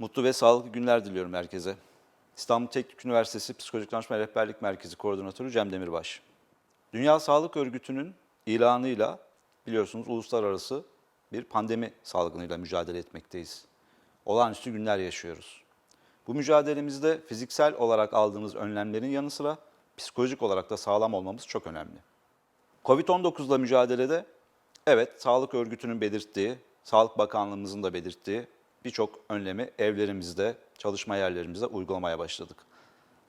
Mutlu ve sağlıklı günler diliyorum herkese. İstanbul Teknik Üniversitesi Psikolojik Danışma Rehberlik Merkezi Koordinatörü Cem Demirbaş. Dünya Sağlık Örgütü'nün ilanıyla biliyorsunuz uluslararası bir pandemi salgınıyla mücadele etmekteyiz. Olağanüstü günler yaşıyoruz. Bu mücadelemizde fiziksel olarak aldığımız önlemlerin yanı sıra psikolojik olarak da sağlam olmamız çok önemli. Covid-19'la mücadelede evet Sağlık Örgütü'nün belirttiği, Sağlık Bakanlığımızın da belirttiği birçok önlemi evlerimizde, çalışma yerlerimizde uygulamaya başladık.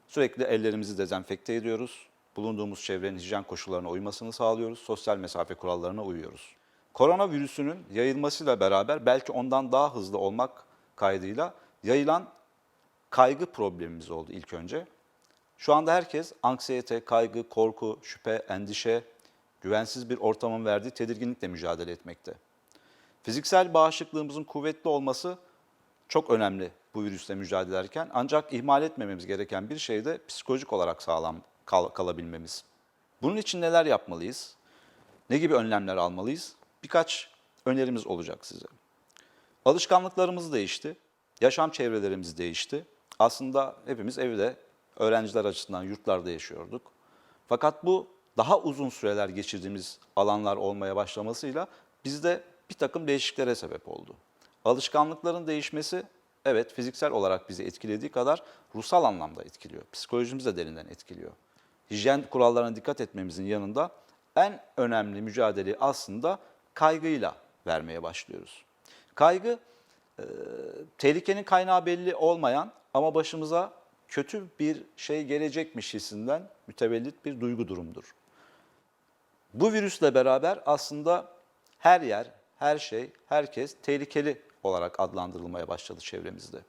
Sürekli ellerimizi dezenfekte ediyoruz. Bulunduğumuz çevrenin hijyen koşullarına uymasını sağlıyoruz. Sosyal mesafe kurallarına uyuyoruz. Koronavirüsünün yayılmasıyla beraber belki ondan daha hızlı olmak kaydıyla yayılan kaygı problemimiz oldu ilk önce. Şu anda herkes anksiyete, kaygı, korku, şüphe, endişe, güvensiz bir ortamın verdiği tedirginlikle mücadele etmekte. Fiziksel bağışıklığımızın kuvvetli olması çok önemli bu virüsle mücadele ederken. Ancak ihmal etmememiz gereken bir şey de psikolojik olarak sağlam kal- kalabilmemiz. Bunun için neler yapmalıyız? Ne gibi önlemler almalıyız? Birkaç önerimiz olacak size. Alışkanlıklarımız değişti. Yaşam çevrelerimiz değişti. Aslında hepimiz evde, öğrenciler açısından yurtlarda yaşıyorduk. Fakat bu daha uzun süreler geçirdiğimiz alanlar olmaya başlamasıyla bizde bir takım değişikliklere sebep oldu. Alışkanlıkların değişmesi evet fiziksel olarak bizi etkilediği kadar ruhsal anlamda etkiliyor. Psikolojimizi de derinden etkiliyor. Hijyen kurallarına dikkat etmemizin yanında en önemli mücadeleyi aslında kaygıyla vermeye başlıyoruz. Kaygı e, tehlikenin kaynağı belli olmayan ama başımıza kötü bir şey gelecekmiş hissinden mütevellit bir duygu durumdur. Bu virüsle beraber aslında her yer, her şey, herkes tehlikeli olarak adlandırılmaya başladı çevremizde.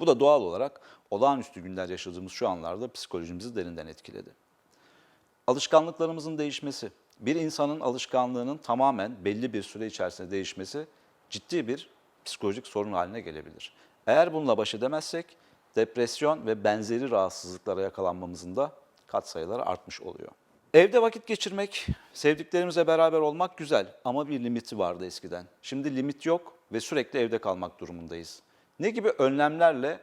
Bu da doğal olarak olağanüstü günler yaşadığımız şu anlarda psikolojimizi derinden etkiledi. Alışkanlıklarımızın değişmesi, bir insanın alışkanlığının tamamen belli bir süre içerisinde değişmesi ciddi bir psikolojik sorun haline gelebilir. Eğer bununla baş edemezsek depresyon ve benzeri rahatsızlıklara yakalanmamızın da katsayıları artmış oluyor. Evde vakit geçirmek, sevdiklerimizle beraber olmak güzel ama bir limiti vardı eskiden. Şimdi limit yok ve sürekli evde kalmak durumundayız. Ne gibi önlemlerle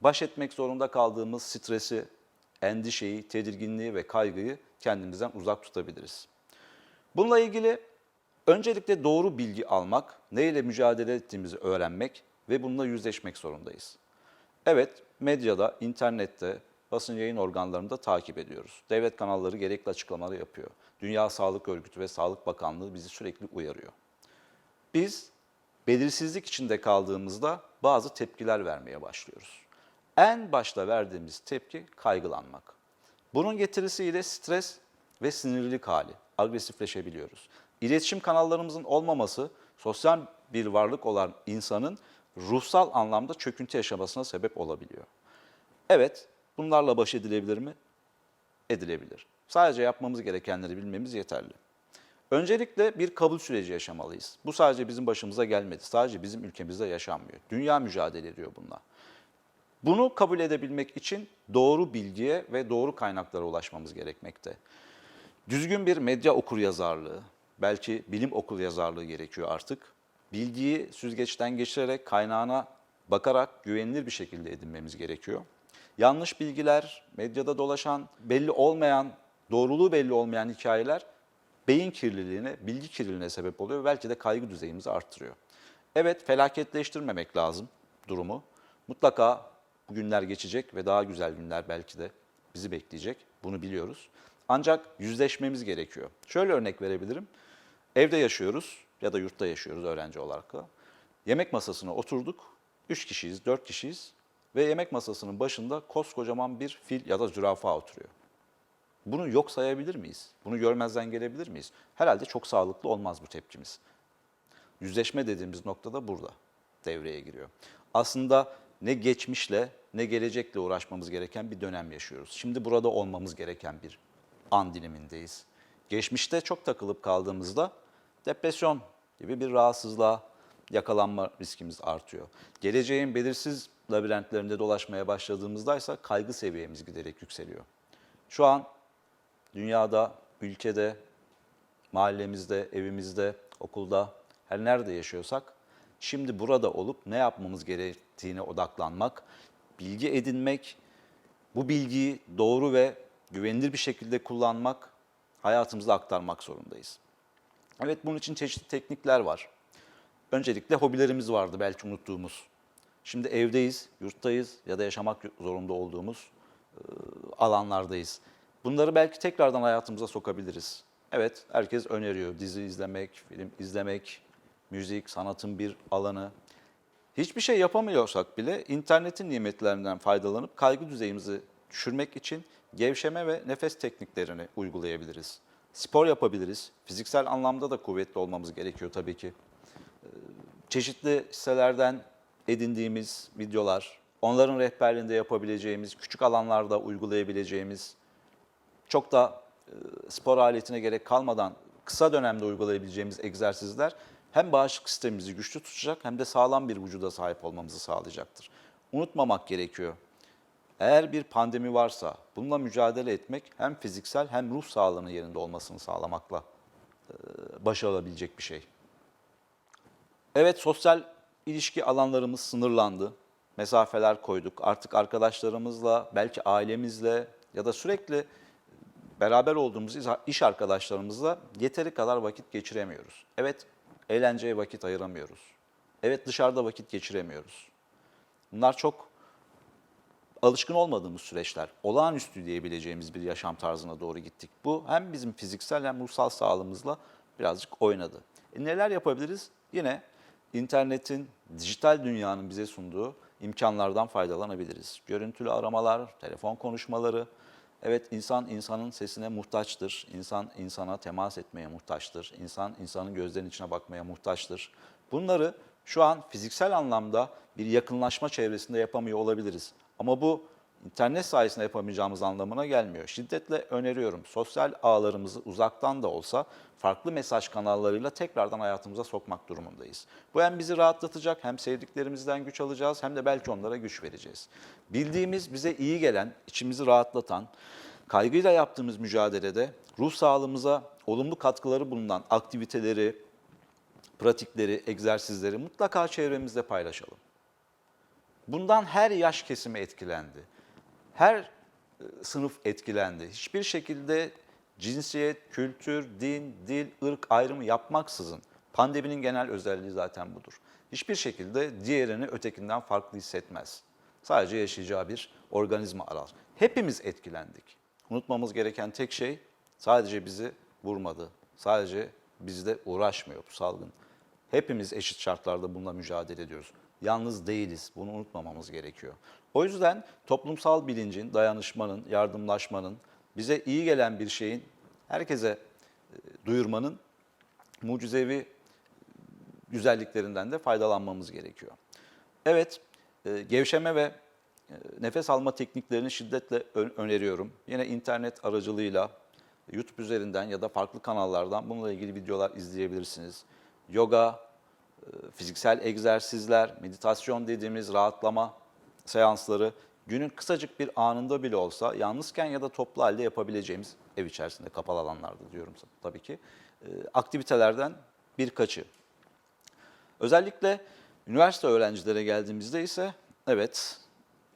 baş etmek zorunda kaldığımız stresi, endişeyi, tedirginliği ve kaygıyı kendimizden uzak tutabiliriz? Bununla ilgili öncelikle doğru bilgi almak, neyle mücadele ettiğimizi öğrenmek ve bununla yüzleşmek zorundayız. Evet, medyada, internette, basın yayın organlarında takip ediyoruz. Devlet kanalları gerekli açıklamaları yapıyor. Dünya Sağlık Örgütü ve Sağlık Bakanlığı bizi sürekli uyarıyor. Biz belirsizlik içinde kaldığımızda bazı tepkiler vermeye başlıyoruz. En başta verdiğimiz tepki kaygılanmak. Bunun getirisiyle stres ve sinirlilik hali, agresifleşebiliyoruz. İletişim kanallarımızın olmaması sosyal bir varlık olan insanın ruhsal anlamda çöküntü yaşamasına sebep olabiliyor. Evet, bunlarla baş edilebilir mi? Edilebilir. Sadece yapmamız gerekenleri bilmemiz yeterli. Öncelikle bir kabul süreci yaşamalıyız. Bu sadece bizim başımıza gelmedi. Sadece bizim ülkemizde yaşanmıyor. Dünya mücadele ediyor bununla. Bunu kabul edebilmek için doğru bilgiye ve doğru kaynaklara ulaşmamız gerekmekte. Düzgün bir medya okur yazarlığı, belki bilim okul yazarlığı gerekiyor artık. Bilgiyi süzgeçten geçirerek, kaynağına bakarak güvenilir bir şekilde edinmemiz gerekiyor. Yanlış bilgiler, medyada dolaşan, belli olmayan, doğruluğu belli olmayan hikayeler beyin kirliliğine, bilgi kirliliğine sebep oluyor ve belki de kaygı düzeyimizi arttırıyor. Evet, felaketleştirmemek lazım durumu. Mutlaka bu günler geçecek ve daha güzel günler belki de bizi bekleyecek. Bunu biliyoruz. Ancak yüzleşmemiz gerekiyor. Şöyle örnek verebilirim. Evde yaşıyoruz ya da yurtta yaşıyoruz öğrenci olarak. Yemek masasına oturduk. Üç kişiyiz, dört kişiyiz ve yemek masasının başında koskocaman bir fil ya da zürafa oturuyor. Bunu yok sayabilir miyiz? Bunu görmezden gelebilir miyiz? Herhalde çok sağlıklı olmaz bu tepkimiz. Yüzleşme dediğimiz noktada burada devreye giriyor. Aslında ne geçmişle ne gelecekle uğraşmamız gereken bir dönem yaşıyoruz. Şimdi burada olmamız gereken bir an dilimindeyiz. Geçmişte çok takılıp kaldığımızda depresyon gibi bir rahatsızlığa yakalanma riskimiz artıyor. Geleceğin belirsiz labirentlerinde dolaşmaya başladığımızda ise kaygı seviyemiz giderek yükseliyor. Şu an dünyada, ülkede, mahallemizde, evimizde, okulda, her nerede yaşıyorsak şimdi burada olup ne yapmamız gerektiğine odaklanmak, bilgi edinmek, bu bilgiyi doğru ve güvenilir bir şekilde kullanmak, hayatımıza aktarmak zorundayız. Evet bunun için çeşitli teknikler var. Öncelikle hobilerimiz vardı belki unuttuğumuz. Şimdi evdeyiz, yurttayız ya da yaşamak zorunda olduğumuz e, alanlardayız. Bunları belki tekrardan hayatımıza sokabiliriz. Evet, herkes öneriyor dizi izlemek, film izlemek, müzik, sanatın bir alanı. Hiçbir şey yapamıyorsak bile internetin nimetlerinden faydalanıp kaygı düzeyimizi düşürmek için gevşeme ve nefes tekniklerini uygulayabiliriz. Spor yapabiliriz. Fiziksel anlamda da kuvvetli olmamız gerekiyor tabii ki çeşitli sitelerden edindiğimiz videolar, onların rehberliğinde yapabileceğimiz, küçük alanlarda uygulayabileceğimiz, çok da e, spor aletine gerek kalmadan kısa dönemde uygulayabileceğimiz egzersizler hem bağışıklık sistemimizi güçlü tutacak hem de sağlam bir vücuda sahip olmamızı sağlayacaktır. Unutmamak gerekiyor. Eğer bir pandemi varsa bununla mücadele etmek hem fiziksel hem ruh sağlığının yerinde olmasını sağlamakla e, başarılabilecek bir şey. Evet sosyal ilişki alanlarımız sınırlandı. Mesafeler koyduk. Artık arkadaşlarımızla, belki ailemizle ya da sürekli beraber olduğumuz iş arkadaşlarımızla yeteri kadar vakit geçiremiyoruz. Evet eğlenceye vakit ayıramıyoruz. Evet dışarıda vakit geçiremiyoruz. Bunlar çok alışkın olmadığımız süreçler. Olağanüstü diyebileceğimiz bir yaşam tarzına doğru gittik. Bu hem bizim fiziksel hem ruhsal sağlığımızla birazcık oynadı. E neler yapabiliriz? Yine internetin, dijital dünyanın bize sunduğu imkanlardan faydalanabiliriz. Görüntülü aramalar, telefon konuşmaları. Evet insan insanın sesine muhtaçtır. İnsan insana temas etmeye muhtaçtır. İnsan insanın gözlerinin içine bakmaya muhtaçtır. Bunları şu an fiziksel anlamda bir yakınlaşma çevresinde yapamıyor olabiliriz. Ama bu internet sayesinde yapamayacağımız anlamına gelmiyor. Şiddetle öneriyorum. Sosyal ağlarımızı uzaktan da olsa farklı mesaj kanallarıyla tekrardan hayatımıza sokmak durumundayız. Bu hem bizi rahatlatacak hem sevdiklerimizden güç alacağız hem de belki onlara güç vereceğiz. Bildiğimiz bize iyi gelen, içimizi rahatlatan, kaygıyla yaptığımız mücadelede ruh sağlığımıza olumlu katkıları bulunan aktiviteleri, pratikleri, egzersizleri mutlaka çevremizde paylaşalım. Bundan her yaş kesimi etkilendi. Her e, sınıf etkilendi. Hiçbir şekilde cinsiyet, kültür, din, dil, ırk ayrımı yapmaksızın pandeminin genel özelliği zaten budur. Hiçbir şekilde diğerini ötekinden farklı hissetmez. Sadece yaşayacağı bir organizma arar. Hepimiz etkilendik. Unutmamız gereken tek şey sadece bizi vurmadı. Sadece bizde uğraşmıyor bu salgın. Hepimiz eşit şartlarda bununla mücadele ediyoruz. Yalnız değiliz. Bunu unutmamamız gerekiyor. O yüzden toplumsal bilincin, dayanışmanın, yardımlaşmanın, bize iyi gelen bir şeyin herkese e, duyurmanın mucizevi güzelliklerinden de faydalanmamız gerekiyor. Evet, e, gevşeme ve e, nefes alma tekniklerini şiddetle öneriyorum. Yine internet aracılığıyla YouTube üzerinden ya da farklı kanallardan bununla ilgili videolar izleyebilirsiniz. Yoga, fiziksel egzersizler, meditasyon dediğimiz rahatlama seansları günün kısacık bir anında bile olsa yalnızken ya da toplu halde yapabileceğimiz ev içerisinde kapalı alanlarda diyorum tabii ki e, aktivitelerden birkaçı. Özellikle üniversite öğrencilere geldiğimizde ise evet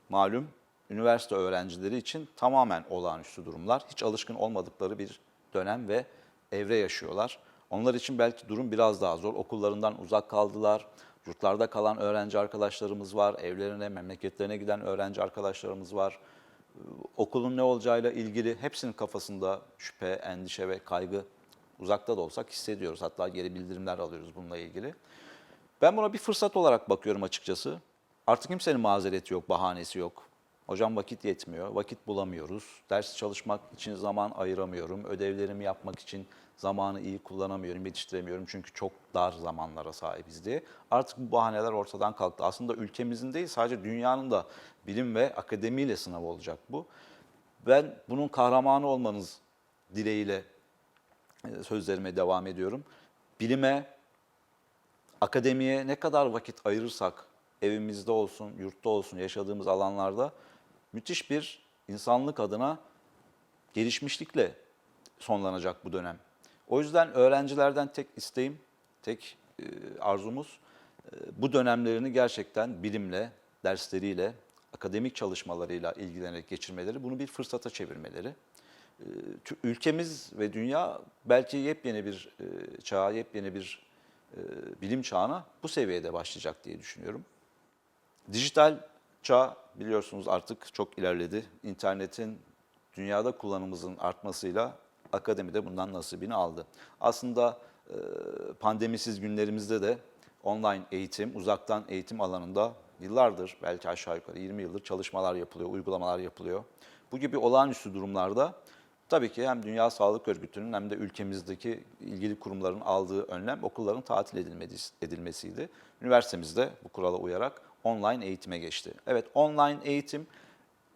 malum üniversite öğrencileri için tamamen olağanüstü durumlar. Hiç alışkın olmadıkları bir dönem ve evre yaşıyorlar. Onlar için belki durum biraz daha zor. Okullarından uzak kaldılar. Yurtlarda kalan öğrenci arkadaşlarımız var. Evlerine, memleketlerine giden öğrenci arkadaşlarımız var. Ee, Okulun ne olacağıyla ilgili hepsinin kafasında şüphe, endişe ve kaygı uzakta da olsak hissediyoruz. Hatta geri bildirimler alıyoruz bununla ilgili. Ben buna bir fırsat olarak bakıyorum açıkçası. Artık kimsenin mazereti yok, bahanesi yok. Hocam vakit yetmiyor, vakit bulamıyoruz. Ders çalışmak için zaman ayıramıyorum. Ödevlerimi yapmak için zamanı iyi kullanamıyorum, yetiştiremiyorum. Çünkü çok dar zamanlara sahibiz diye. Artık bu bahaneler ortadan kalktı. Aslında ülkemizin değil sadece dünyanın da bilim ve akademiyle sınavı olacak bu. Ben bunun kahramanı olmanız dileğiyle e, sözlerime devam ediyorum. Bilime, akademiye ne kadar vakit ayırırsak evimizde olsun, yurtta olsun, yaşadığımız alanlarda müthiş bir insanlık adına gelişmişlikle sonlanacak bu dönem. O yüzden öğrencilerden tek isteğim, tek e, arzumuz e, bu dönemlerini gerçekten bilimle, dersleriyle, akademik çalışmalarıyla ilgilenerek geçirmeleri, bunu bir fırsata çevirmeleri. E, Ülkemiz ve dünya belki yepyeni bir çağa, yepyeni bir bilim çağına bu seviyede başlayacak diye düşünüyorum. Dijital çağ biliyorsunuz artık çok ilerledi. İnternetin dünyada kullanımımızın artmasıyla akademi de bundan nasibini aldı. Aslında e, pandemisiz günlerimizde de online eğitim, uzaktan eğitim alanında yıllardır belki aşağı yukarı 20 yıldır çalışmalar yapılıyor, uygulamalar yapılıyor. Bu gibi olağanüstü durumlarda tabii ki hem Dünya Sağlık Örgütü'nün hem de ülkemizdeki ilgili kurumların aldığı önlem okulların tatil edilmesiydi. Üniversitemizde bu kurala uyarak online eğitime geçti. Evet online eğitim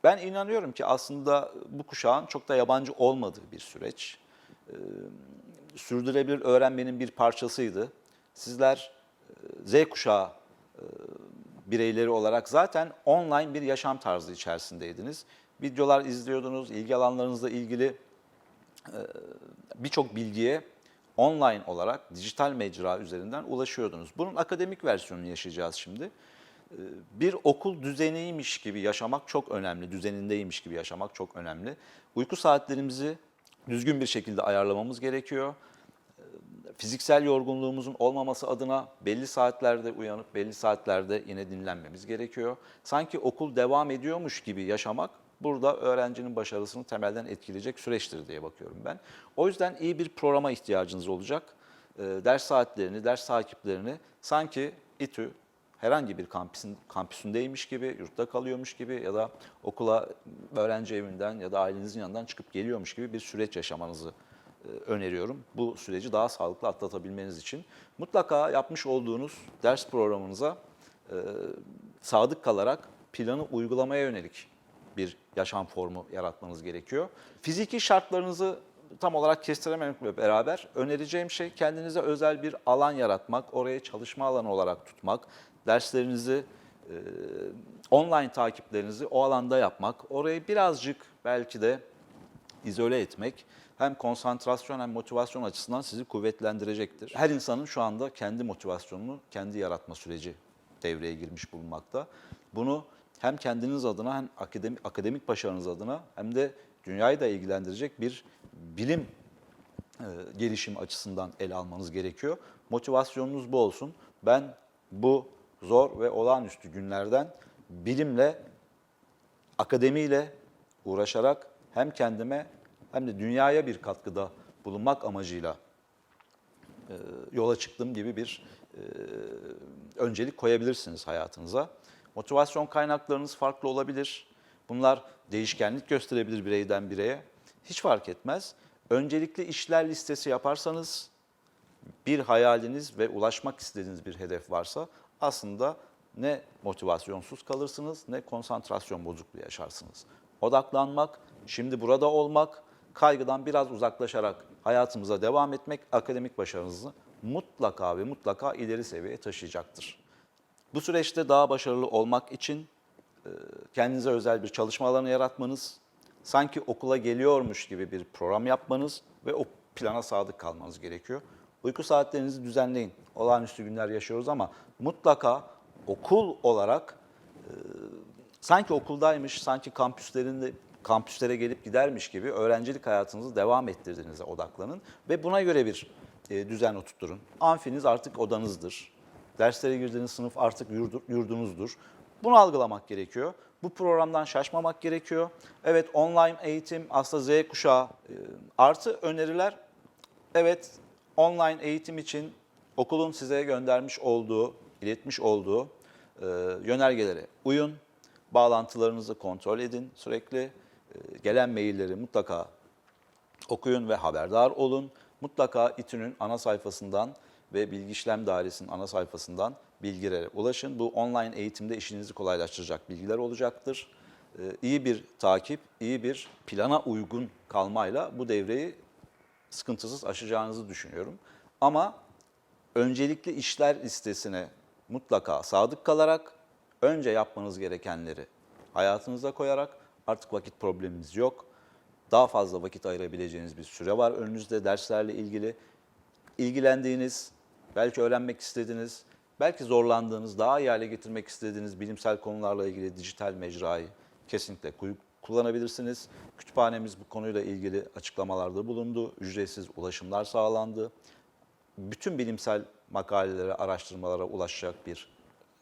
ben inanıyorum ki aslında bu kuşağın çok da yabancı olmadığı bir süreç. Ee, sürdürülebilir öğrenmenin bir parçasıydı. Sizler e, Z kuşağı e, bireyleri olarak zaten online bir yaşam tarzı içerisindeydiniz. Videolar izliyordunuz, ilgi alanlarınızla ilgili e, birçok bilgiye online olarak dijital mecra üzerinden ulaşıyordunuz. Bunun akademik versiyonunu yaşayacağız şimdi. Bir okul düzeniymiş gibi yaşamak çok önemli, düzenindeymiş gibi yaşamak çok önemli. Uyku saatlerimizi düzgün bir şekilde ayarlamamız gerekiyor fiziksel yorgunluğumuzun olmaması adına belli saatlerde uyanıp belli saatlerde yine dinlenmemiz gerekiyor. Sanki okul devam ediyormuş gibi yaşamak burada öğrencinin başarısını temelden etkileyecek süreçtir diye bakıyorum ben. O yüzden iyi bir programa ihtiyacınız olacak. Ee, Ders saatlerini, ders takiplerini sanki İTÜ herhangi bir kampüsün, kampüsündeymiş gibi, yurtta kalıyormuş gibi ya da okula öğrenci evinden ya da ailenizin yanından çıkıp geliyormuş gibi bir süreç yaşamanızı e, öneriyorum. Bu süreci daha sağlıklı atlatabilmeniz için. Mutlaka yapmış olduğunuz ders programınıza e, sadık kalarak planı uygulamaya yönelik bir yaşam formu yaratmanız gerekiyor. Fiziki şartlarınızı tam olarak kestirememekle beraber önereceğim şey kendinize özel bir alan yaratmak, orayı çalışma alanı olarak tutmak, derslerinizi, e, online takiplerinizi o alanda yapmak, orayı birazcık belki de izole etmek hem konsantrasyon hem motivasyon açısından sizi kuvvetlendirecektir. Her insanın şu anda kendi motivasyonunu kendi yaratma süreci devreye girmiş bulunmakta. Bunu hem kendiniz adına hem akademik, akademik başarınız adına hem de dünyayı da ilgilendirecek bir bilim e, gelişim açısından ele almanız gerekiyor. Motivasyonunuz bu olsun. Ben bu zor ve olağanüstü günlerden bilimle akademiyle uğraşarak hem kendime hem de dünyaya bir katkıda bulunmak amacıyla e, yola çıktığım gibi bir e, öncelik koyabilirsiniz hayatınıza. Motivasyon kaynaklarınız farklı olabilir. Bunlar değişkenlik gösterebilir bireyden bireye. Hiç fark etmez. Öncelikli işler listesi yaparsanız bir hayaliniz ve ulaşmak istediğiniz bir hedef varsa aslında ne motivasyonsuz kalırsınız ne konsantrasyon bozukluğu yaşarsınız. Odaklanmak, şimdi burada olmak, kaygıdan biraz uzaklaşarak hayatımıza devam etmek akademik başarınızı mutlaka ve mutlaka ileri seviyeye taşıyacaktır. Bu süreçte daha başarılı olmak için e, kendinize özel bir çalışma alanı yaratmanız, sanki okula geliyormuş gibi bir program yapmanız ve o plana sadık kalmanız gerekiyor. Uyku saatlerinizi düzenleyin. Olağanüstü günler yaşıyoruz ama mutlaka okul olarak e, sanki okuldaymış, sanki kampüslerinde kampüslere gelip gidermiş gibi öğrencilik hayatınızı devam ettirdiğinize odaklanın ve buna göre bir e, düzen oturtturun. Amfiniz artık odanızdır. Derslere girdiğiniz sınıf artık yurdu- yurdunuzdur. Bunu algılamak gerekiyor. Bu programdan şaşmamak gerekiyor. Evet online eğitim aslında Z kuşağı e, artı öneriler Evet, online eğitim için okulun size göndermiş olduğu, iletmiş olduğu e, yönergelere uyun. Bağlantılarınızı kontrol edin sürekli. E, gelen mailleri mutlaka okuyun ve haberdar olun. Mutlaka İTÜ'nün ana sayfasından ve Bilgi İşlem Dairesi'nin ana sayfasından bilgilere ulaşın. Bu online eğitimde işinizi kolaylaştıracak bilgiler olacaktır. Ee, iyi bir takip, iyi bir plana uygun kalmayla bu devreyi sıkıntısız aşacağınızı düşünüyorum. Ama öncelikli işler listesine mutlaka sadık kalarak önce yapmanız gerekenleri hayatınıza koyarak artık vakit probleminiz yok. Daha fazla vakit ayırabileceğiniz bir süre var önünüzde derslerle ilgili. ilgilendiğiniz, belki öğrenmek istediğiniz Belki zorlandığınız, daha iyi hale getirmek istediğiniz bilimsel konularla ilgili dijital mecrayı kesinlikle kullanabilirsiniz. Kütüphanemiz bu konuyla ilgili açıklamalarda bulundu. Ücretsiz ulaşımlar sağlandı. Bütün bilimsel makalelere, araştırmalara ulaşacak bir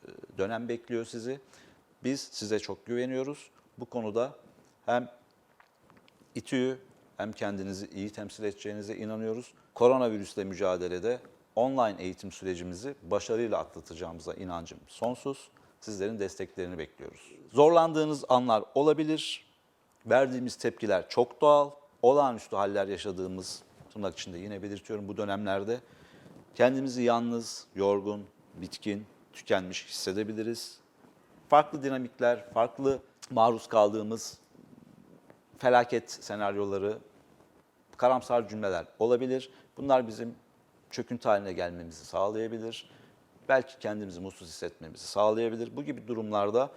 e, dönem bekliyor sizi. Biz size çok güveniyoruz. Bu konuda hem İTÜ'yü hem kendinizi iyi temsil edeceğinize inanıyoruz. Koronavirüsle mücadelede online eğitim sürecimizi başarıyla atlatacağımıza inancım sonsuz. Sizlerin desteklerini bekliyoruz. Zorlandığınız anlar olabilir. Verdiğimiz tepkiler çok doğal. Olağanüstü haller yaşadığımız, tırnak içinde yine belirtiyorum bu dönemlerde kendimizi yalnız, yorgun, bitkin, tükenmiş hissedebiliriz. Farklı dinamikler, farklı maruz kaldığımız felaket senaryoları, karamsar cümleler olabilir. Bunlar bizim çöküntü haline gelmemizi sağlayabilir. Belki kendimizi mutsuz hissetmemizi sağlayabilir. Bu gibi durumlarda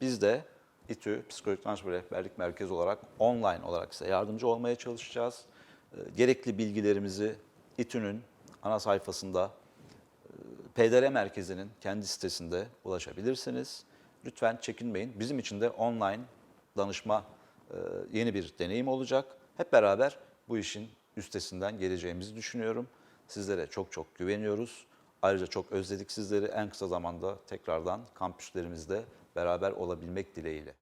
biz de İTÜ Psikolojik Danışma Rehberlik Merkezi olarak online olarak size yardımcı olmaya çalışacağız. Ee, Gerekli bilgilerimizi İTÜ'nün ana sayfasında PDR merkezinin kendi sitesinde ulaşabilirsiniz. Lütfen çekinmeyin. Bizim için de online danışma e, yeni bir deneyim olacak. Hep beraber bu işin üstesinden geleceğimizi düşünüyorum. Sizlere çok çok güveniyoruz. Ayrıca çok özledik sizleri. En kısa zamanda tekrardan kampüslerimizde beraber olabilmek dileğiyle.